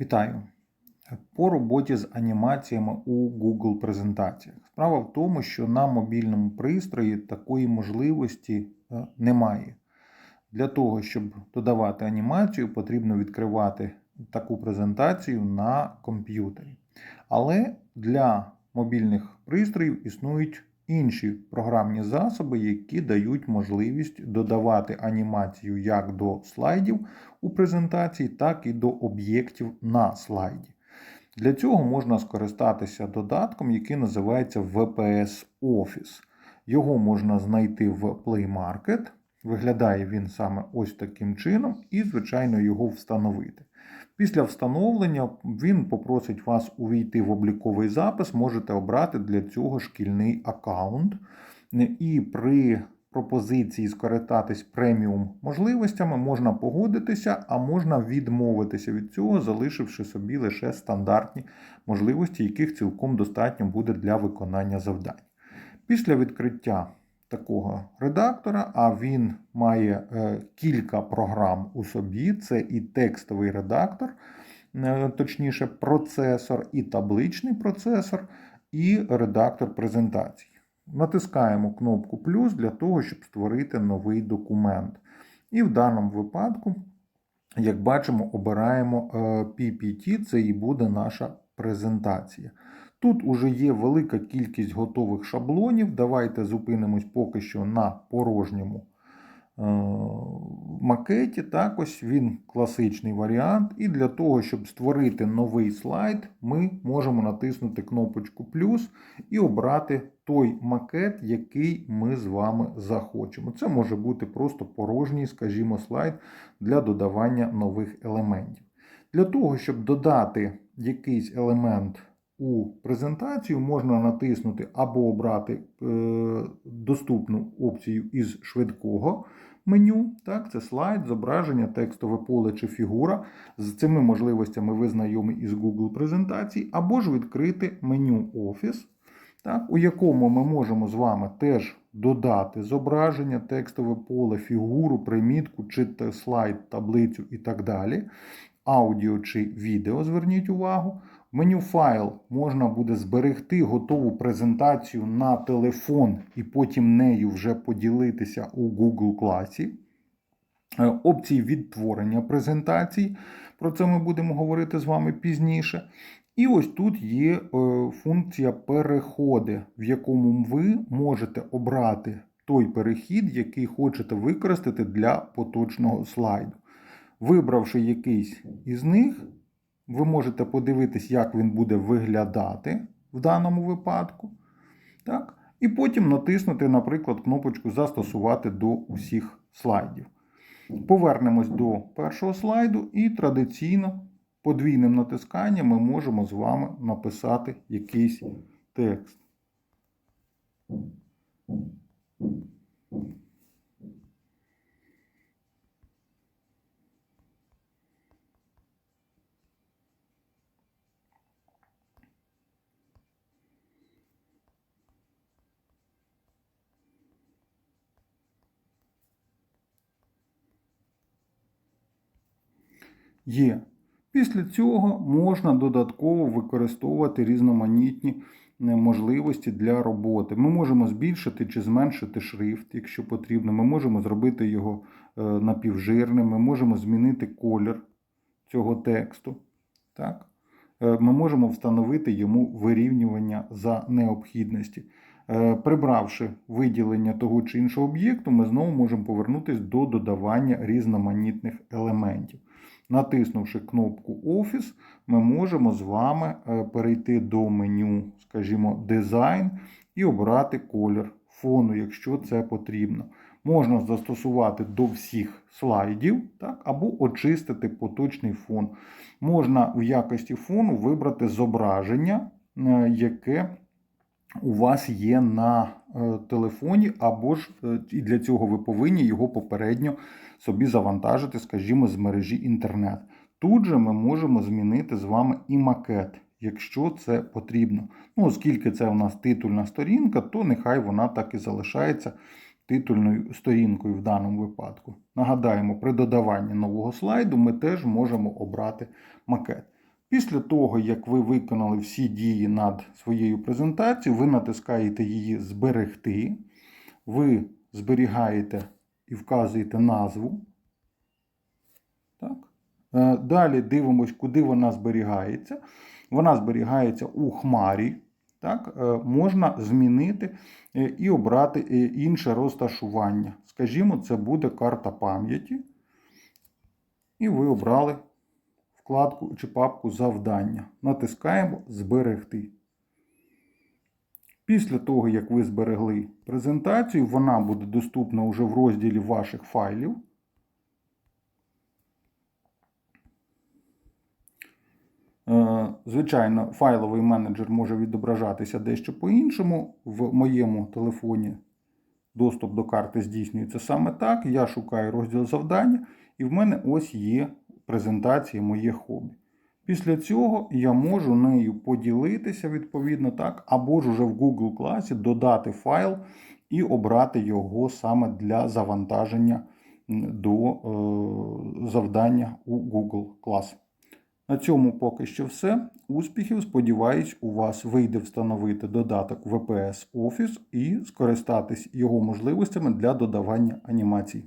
Вітаю! По роботі з анімаціями у Google презентаціях. Справа в тому, що на мобільному пристрої такої можливості е, немає. Для того, щоб додавати анімацію, потрібно відкривати таку презентацію на комп'ютері. Але для мобільних пристроїв існують інші програмні засоби, які дають можливість додавати анімацію як до слайдів у презентації, так і до об'єктів на слайді. Для цього можна скористатися додатком, який називається VPS Office. Його можна знайти в Play Market. Виглядає він саме ось таким чином, і, звичайно, його встановити. Після встановлення він попросить вас увійти в обліковий запис, можете обрати для цього шкільний аккаунт. І при пропозиції скористатись преміум можливостями можна погодитися, а можна відмовитися від цього, залишивши собі лише стандартні можливості, яких цілком достатньо буде для виконання завдань. Після відкриття такого редактора, а він має е, кілька програм у собі: це і текстовий редактор, е, точніше, процесор, і табличний процесор, і редактор презентацій. Натискаємо кнопку плюс для того, щоб створити новий документ. І в даному випадку, як бачимо, обираємо е, PPT, це і буде наша презентація. Тут уже є велика кількість готових шаблонів. Давайте зупинимось поки що на порожньому е, макеті. Так, ось він класичний варіант. І для того, щоб створити новий слайд, ми можемо натиснути кнопочку плюс і обрати той макет, який ми з вами захочемо. Це може бути просто порожній, скажімо, слайд для додавання нових елементів. Для того, щоб додати якийсь елемент у презентацію можна натиснути або обрати е, доступну опцію із швидкого меню. Так, Це слайд, зображення, текстове поле чи фігура. З цими можливостями ви знайомі із Google презентацій, або ж відкрити меню Office, у якому ми можемо з вами теж додати зображення, текстове поле, фігуру, примітку, чи слайд, таблицю і так далі. Аудіо чи відео, зверніть увагу. Меню файл можна буде зберегти готову презентацію на телефон і потім нею вже поділитися у Google класі. Е, опції відтворення презентацій. Про це ми будемо говорити з вами пізніше. І ось тут є е, функція переходи, в якому ви можете обрати той перехід, який хочете використати для поточного слайду. Вибравши якийсь із них, ви можете подивитись, як він буде виглядати в даному випадку. Так? І потім натиснути, наприклад, кнопочку Застосувати до усіх слайдів. Повернемось до першого слайду, і традиційно подвійним натисканням ми можемо з вами написати якийсь текст. Є. Після цього можна додатково використовувати різноманітні е, можливості для роботи. Ми можемо збільшити чи зменшити шрифт, якщо потрібно. Ми можемо зробити його е, напівжирним, ми можемо змінити колір цього тексту. Так? Е, ми можемо встановити йому вирівнювання за необхідності. Прибравши виділення того чи іншого об'єкту, ми знову можемо повернутися до додавання різноманітних елементів. Натиснувши кнопку Office, ми можемо з вами е, перейти до меню, скажімо, дизайн і обрати колір фону, якщо це потрібно. Можна застосувати до всіх слайдів, так, або очистити поточний фон. Можна в якості фону вибрати зображення, е, яке у вас є на телефоні, або ж і для цього ви повинні його попередньо собі завантажити, скажімо, з мережі інтернет. Тут же ми можемо змінити з вами і макет, якщо це потрібно. Ну, Оскільки це у нас титульна сторінка, то нехай вона так і залишається титульною сторінкою в даному випадку. Нагадаємо, при додаванні нового слайду ми теж можемо обрати макет. Після того, як ви виконали всі дії над своєю презентацією, ви натискаєте її Зберегти, ви зберігаєте і вказуєте назву. Так. Е, Далі дивимось, куди вона зберігається. Вона зберігається у Хмарі. Так, е, можна змінити е, і обрати інше розташування. Скажімо, це буде карта пам'яті. І ви обрали вкладку чи папку завдання. Натискаємо Зберегти. Після того, як ви зберегли презентацію, вона буде доступна вже в розділі ваших файлів. Е, Звичайно, файловий менеджер може відображатися дещо по-іншому. В моєму телефоні доступ до карти здійснюється саме так. Я шукаю розділ завдання, і в мене ось є презентація моє хобі. Після цього я можу нею поділитися відповідно так, або ж уже в Google класі додати файл і обрати його саме для завантаження до е, завдання у Google клас. На цьому поки що все. Успіхів! Сподіваюсь, у вас вийде встановити додаток VPS Office і скористатись його можливостями для додавання анімацій.